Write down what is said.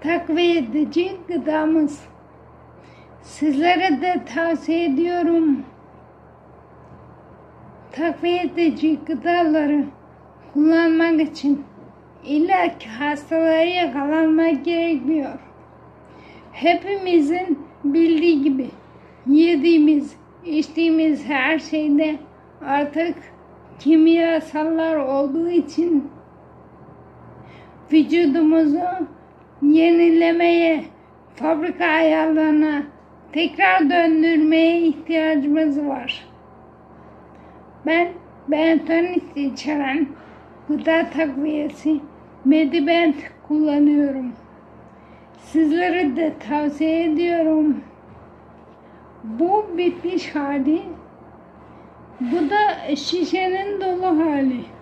takviye edici gıdamız. Sizlere de tavsiye ediyorum. Takviye edici gıdaları kullanmak için illa ki hastalığa yakalanmak gerekmiyor. Hepimizin bildiği gibi yediğimiz, içtiğimiz her şeyde artık kimyasallar olduğu için vücudumuzu yenilemeye, fabrika ayarlarına tekrar döndürmeye ihtiyacımız var. Ben bentonit içeren gıda takviyesi Medibent kullanıyorum. Sizlere de tavsiye ediyorum. Bu bitmiş hali. Bu da şişenin dolu hali.